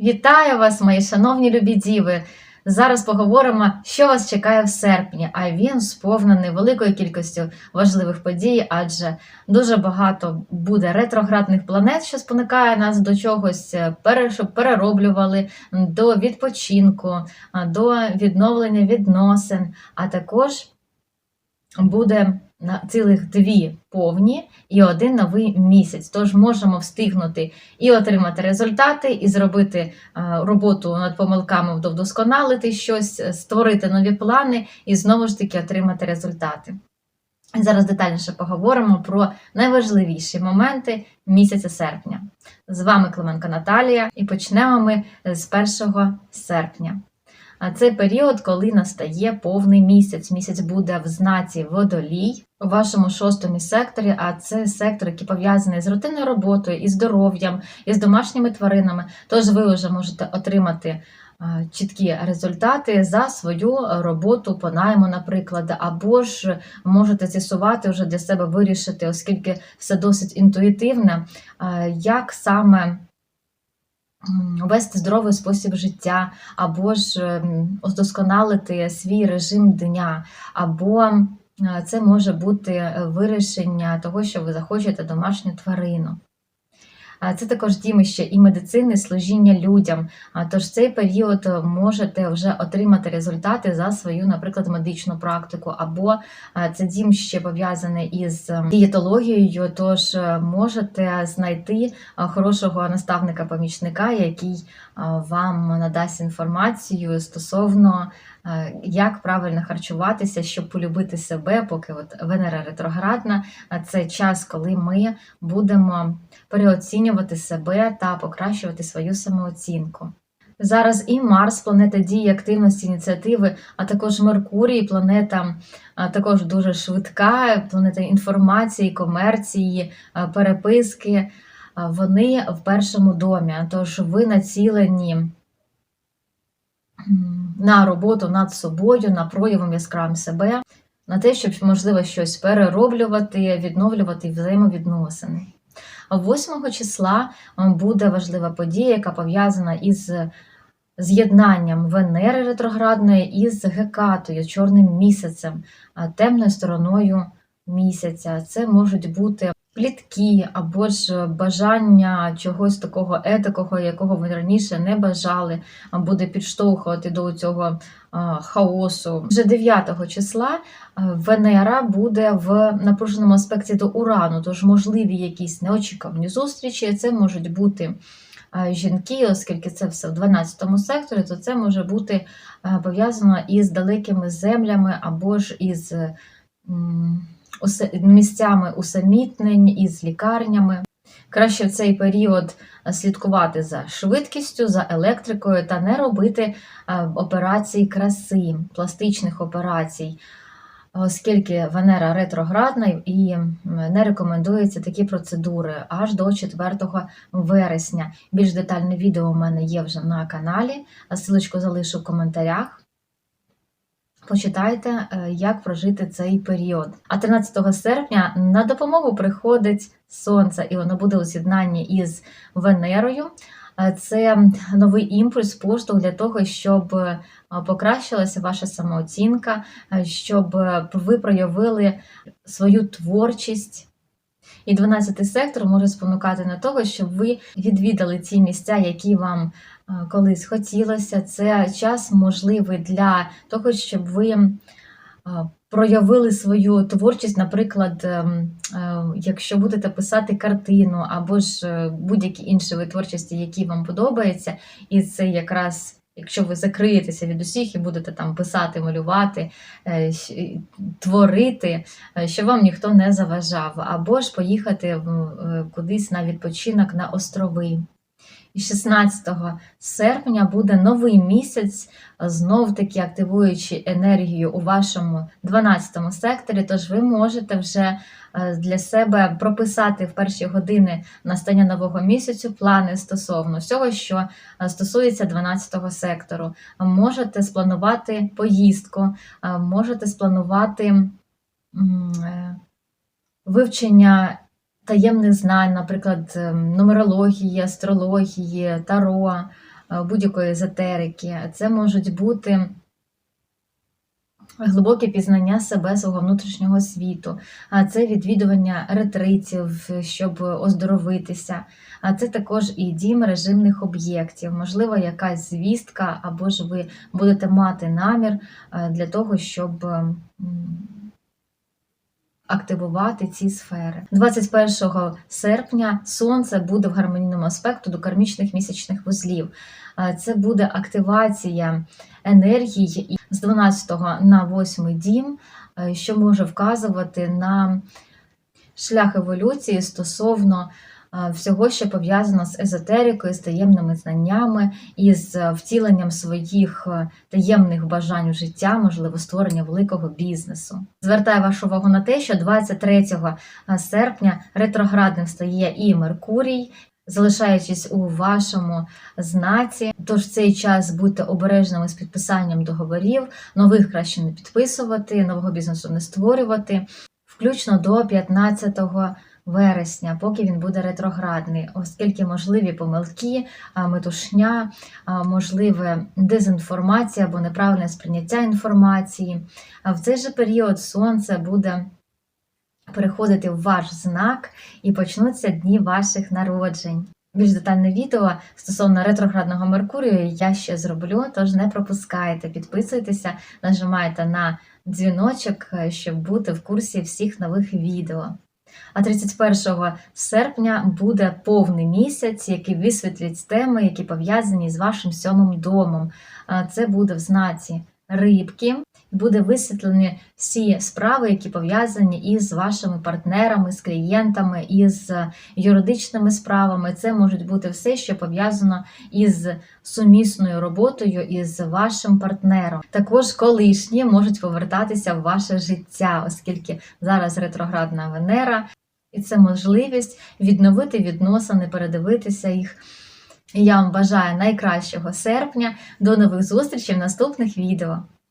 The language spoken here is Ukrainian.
Вітаю вас, мої шановні любі діви! Зараз поговоримо, що вас чекає в серпні, а він сповнений великою кількістю важливих подій, адже дуже багато буде ретроградних планет, що спонукає нас до чогось, е, щоб перероблювали, до відпочинку, до відновлення відносин, а також буде на цілих дві повні і один новий місяць. Тож можемо встигнути і отримати результати, і зробити е, роботу над помилками, вдосконалити щось, е, створити нові плани і знову ж таки отримати результати. Зараз детальніше поговоримо про найважливіші моменти місяця серпня. З вами Клименко Наталія, і почнемо ми з 1 серпня. А це період, коли настає повний місяць. Місяць буде в знаці водолій у вашому шостому секторі, а це сектор, який пов'язаний з рутинною роботою, із здоров'ям, із домашніми тваринами. Тож ви вже можете отримати чіткі результати за свою роботу по найму, наприклад, або ж можете з'ясувати вже для себе вирішити, оскільки все досить інтуїтивне, як саме вести здоровий спосіб життя, або ж ем, удосконалити свій режим дня, або е, це може бути е, вирішення того, що ви захочете домашню тварину. Це також діми ще і медицини, служіння людям. Тож цей період е, можете вже отримати результати за свою, наприклад, медичну практику, або е, це дім ще пов'язаний із е, дієтологією. Тож можете знайти хорошого наставника-помічника, який вам надасть інформацію стосовно як правильно харчуватися, щоб полюбити себе, поки от Венера ретроградна. Це час, коли ми будемо переоцінювати себе та покращувати свою самооцінку. Зараз і Марс, планета дії, активності, ініціативи, а також Меркурій, планета також дуже швидка, планета інформації, комерції, переписки. Вони в першому домі. Тож ви націлені на роботу над собою, на проявом яскравим себе, на те, щоб можливо щось перероблювати, відновлювати взаємовідносини. 8 числа буде важлива подія, яка пов'язана із з'єднанням Венери ретроградної із Гекатою, чорним місяцем, темною стороною місяця. Це можуть бути плітки або ж бажання чогось такого етикого, якого ви раніше не бажали, буде підштовхувати до цього хаосу. Вже 9 числа е, Венера буде в напруженому аспекті до Урану, тож можливі якісь неочікувані зустрічі. Це можуть бути е, жінки, оскільки це все в 12 секторі, то це може бути е, пов'язано із далекими землями або ж із місцями усамітнень, із лікарнями. Краще в цей період е, слідкувати за швидкістю, за електрикою та не робити е, операцій краси, пластичних операцій, оскільки Венера ретроградна і не рекомендуються такі процедури аж до 4 вересня. Більш детальне відео у мене є вже на каналі, а ссылочку залишу в коментарях. Почитайте, е, як прожити цей період. А 13 серпня на допомогу приходить сонце, і воно буде у з'єднанні із Венерою. Е, Це новий імпульс, поштовх для того, щоб е, покращилася ваша самооцінка, щоб ви проявили свою творчість. І 12 сектор може спонукати на того, щоб ви відвідали ті місця, які вам е, колись хотілося. Це час можливий для того, щоб ви е, проявили свою творчість, наприклад, е, якщо будете писати картину або ж будь-які інші вид творчості, які вам подобаються, і це якраз. Якщо ви закриєтеся від усіх і будете там писати, малювати, е, творити, що щоб вам ніхто не заважав, або ж поїхати е, кудись на відпочинок на острови. І 16 серпня буде новий місяць, знов таки активуючи енергію у вашому 12 секторі. Тож ви можете вже е, для себе прописати в перші години настання нового місяцю плани стосовно всього, що е, стосується 12 сектору. Можете спланувати поїздку, е, можете спланувати вивчення таємних знань, наприклад, ем, нумерології, астрології, таро, е, будь-якої езотерики. Це можуть бути глибоке пізнання себе, свого внутрішнього світу, а це відвідування ретритів, щоб оздоровитися. А це також і дім режимних об'єктів, можливо, якась звістка, або ж ви будете мати намір е, для того, щоб м, активувати ці сфери. 21 серпня сонце буде в гармонійному аспекту до кармічних місячних вузлів. Це буде активація енергії з 12 на 8 дім, що може вказувати на шлях еволюції стосовно всього, що пов'язано з езотерикою, з таємними знаннями і з е, втіленням своїх е, таємних бажань у життя, можливо, створення великого бізнесу. Звертаю вашу увагу на те, що 23 серпня ретроградним стає і Меркурій. Залишаючись у вашому знаці, тож цей час будьте обережними з підписанням договорів, нових краще не підписувати, нового бізнесу не створювати, включно до 15 вересня, поки він буде ретроградний, оскільки можливі помилки, метушня, можливе дезінформація або неправильне сприйняття інформації. А в цей же період сонце буде переходити в ваш знак і почнуться дні ваших народжень. Більш детальне відео стосовно ретроградного Меркурію я ще зроблю, тож не пропускайте, підписуйтеся, нажимайте на дзвіночок, щоб бути в курсі всіх нових відео. А 31 серпня буде повний місяць, який висвітлить теми, які пов'язані з вашим сьомим домом. Це буде в знаці рибки. Буде висвітлені всі справи, які пов'язані із вашими партнерами, з клієнтами, із юридичними справами. Це можуть бути все, що пов'язано із сумісною роботою із вашим партнером. Також колишні можуть повертатися в ваше життя, оскільки зараз ретроградна Венера, і це можливість відновити відносини, передивитися їх. Я вам бажаю найкращого серпня. До нових зустрічей в наступних відео.